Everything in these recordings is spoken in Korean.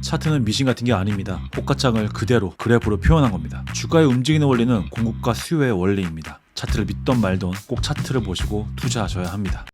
차트는 미신 같은 게 아닙니다. 호가창을 그대로 그래프로 표현한 겁니다. 주가의 움직이는 원리는 공급과 수요의 원리입니다. 차트를 믿던 말던 꼭 차트를 보시고 투자하셔야 합니다.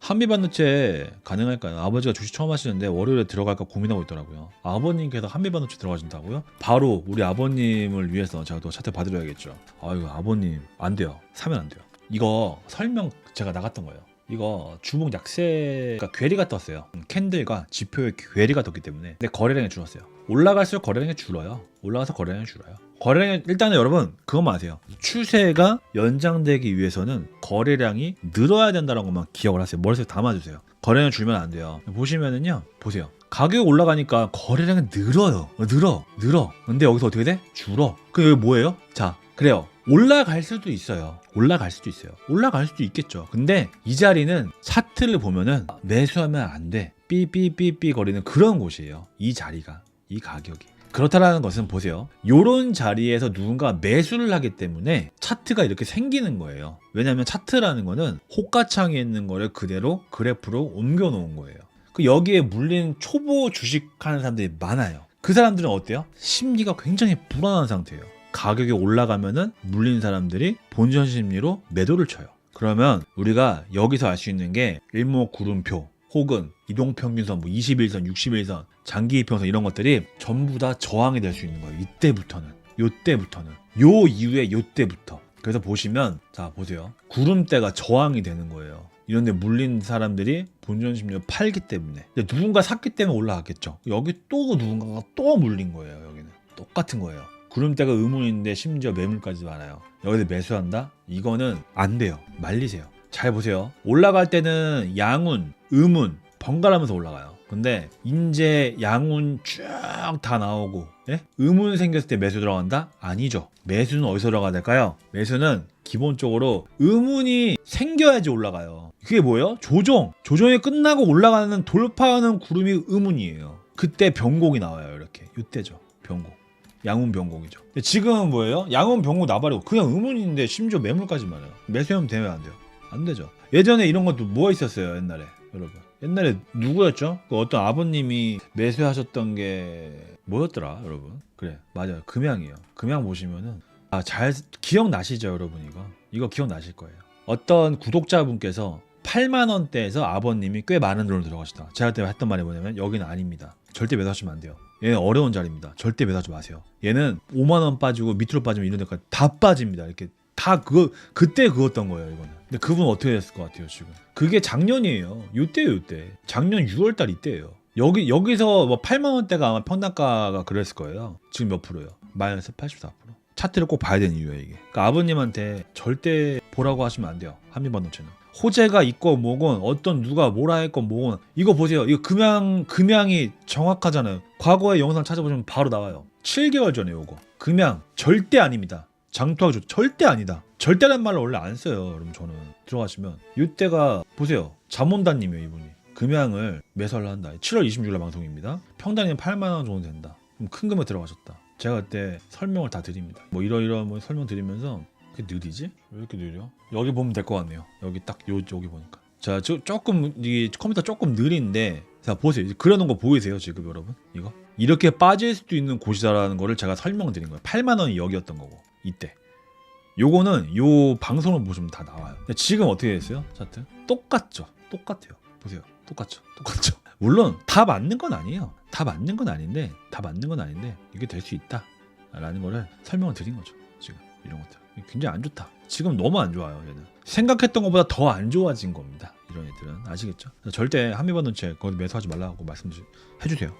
한미반도체 가능할까요? 아버지가 주식 처음 하시는데 월요일에 들어갈까 고민하고 있더라고요. 아버님께서 한미반도체 들어가신다고요? 바로 우리 아버님을 위해서 제가 또 차트 봐드려야겠죠. 아이고 아버님 안 돼요. 사면 안 돼요. 이거 설명 제가 나갔던 거예요. 이거 주목 약세가 괴리가 떴어요. 캔들과 지표의 괴리가 떴기 때문에 근데 거래량이 줄었어요. 올라갈수록 거래량이 줄어요. 올라가서 거래량이 줄어요. 거래량 일단은 여러분 그것만 아세요. 추세가 연장되기 위해서는 거래량이 늘어야 된다는 것만 기억을 하세요. 머릿속에 담아주세요. 거래량 줄면 안 돼요. 보시면은요, 보세요. 가격 올라가니까 거래량이 늘어요. 어, 늘어, 늘어. 근데 여기서 어떻게 돼? 줄어. 그 여기 뭐예요? 자, 그래요. 올라갈 수도 있어요. 올라갈 수도 있어요. 올라갈 수도 있겠죠. 근데 이 자리는 차트를 보면은 매수하면 안 돼. 삐삐삐삐 거리는 그런 곳이에요. 이 자리가, 이 가격이. 그렇다라는 것은 보세요. 요런 자리에서 누군가 매수를 하기 때문에 차트가 이렇게 생기는 거예요. 왜냐하면 차트라는 거는 호가창에 있는 거를 그대로 그래프로 옮겨 놓은 거예요. 그 여기에 물린 초보 주식하는 사람들이 많아요. 그 사람들은 어때요? 심리가 굉장히 불안한 상태예요. 가격이 올라가면은 물린 사람들이 본전 심리로 매도를 쳐요. 그러면 우리가 여기서 알 수 있는 게 일목구름표 혹은 이동평균선, 뭐 21선, 61선, 장기이평선 이런 것들이 전부 다 저항이 될 수 있는 거예요. 이때부터는. 요때부터는. 요 이후에 요때부터. 그래서 보시면 자 보세요. 구름대가 저항이 되는 거예요. 이런데 물린 사람들이 본전 심리를 팔기 때문에 누군가 샀기 때문에 올라갔겠죠. 여기 또 누군가가 또 물린 거예요. 여기는 똑같은 거예요. 구름대가 의문인데 심지어 매물까지 많아요. 여기서 매수한다? 이거는 안 돼요. 말리세요. 잘 보세요. 올라갈 때는 양운, 음운 번갈아면서 올라가요. 근데 인제 양운 쭉 다 나오고 예? 음운 생겼을 때 매수 들어간다? 아니죠. 매수는 어디서 들어가야 될까요? 매수는 기본적으로 음운이 생겨야지 올라가요. 그게 뭐예요? 조정. 조정이 끝나고 올라가는 돌파하는 구름이 음운이에요. 그때 변곡이 나와요. 이렇게. 이때죠. 변곡. 양운 변곡이죠. 근데 지금은 뭐예요? 양운 변곡 나발이고 그냥 음운인데 심지어 매물까지 많아요. 매수하면 되면 안 돼요. 안 되죠. 예전에 이런 것도 뭐가 있었어요, 옛날에. 여러분. 옛날에 누구였죠? 그 어떤 아버님이 매수하셨던 게 뭐였더라, 여러분? 그래, 맞아요. 금양이에요. 금양 보시면은 아, 잘 기억나시죠, 여러분 이거? 이거 기억나실 거예요. 어떤 구독자분께서 8만 원대에서 아버님이 꽤 많은 돈을 들어가시다. 제가 그때 했던 말이 뭐냐면 여기는 아닙니다. 절대 매수하시면 안 돼요. 얘는 어려운 자리입니다. 절대 매수하지 마세요. 얘는 5만 원 빠지고 밑으로 빠지면 이런 데까지 다 빠집니다. 이렇게 다 그거 그때 그었던 거예요, 이거는. 근데 그분 어떻게 됐을 것 같아요, 지금? 그게 작년이에요. 요때요, 요때. 작년 6월 달 이때예요. 여기 여기서 뭐 8만 원대가 아마 평단가가 그랬을 거예요. 지금 몇 프로요? 마이너스 84%. 차트를 꼭 봐야 되는 이유예요, 이게. 그러니까 아버님한테 절대 보라고 하시면 안 돼요. 한미반도체는. 호재가 있고 뭐건 어떤 누가 뭐라 했건 뭐건 이거 보세요. 이거 금양 금양이 정확하잖아요. 과거의 영상 찾아보시면 바로 나와요. 7개월 전에 요거. 금양 절대 아닙니다. 장투하기 좋 절대 아니다. 절대란 말을 원래 안 써요. 여러분 저는 들어가시면 이때가 보세요. 잠온다님이에요 이분이. 금양을 매수를 한다. 7월 26일 방송입니다. 평단이 8만 원 정도 된다. 그럼 큰 금액 들어가셨다. 제가 그때 설명을 다 드립니다. 뭐 이러이러한 뭐 설명 드리면서 그 느리지? 왜 이렇게 느려? 여기 보면 될 것 같네요. 여기 딱 요 여기 보니까. 자, 저 조금 이 컴퓨터 조금 느린데 자 보세요. 그려놓은 거 보이세요 지금 여러분? 이거 이렇게 빠질 수도 있는 곳이다라는 거를 제가 설명드린 거예요. 8만 원이 여기였던 거고 이때. 요거는 요 방송을 보시면 다 나와요. 지금 어떻게 됐어요? 차트? 똑같죠. 똑같아요. 보세요. 똑같죠. 똑같죠. 물론 다 맞는 건 아니에요. 다 맞는 건 아닌데 다 맞는 건 아닌데 이게 될 수 있다 라는 거를 설명을 드린 거죠. 지금 이런 것들 굉장히 안 좋다. 지금 너무 안 좋아요. 얘는 생각했던 것보다 더 안 좋아진 겁니다. 이런 애들은 아시겠죠? 절대 한미반도체 거기 매수하지 말라고 말씀 해주세요.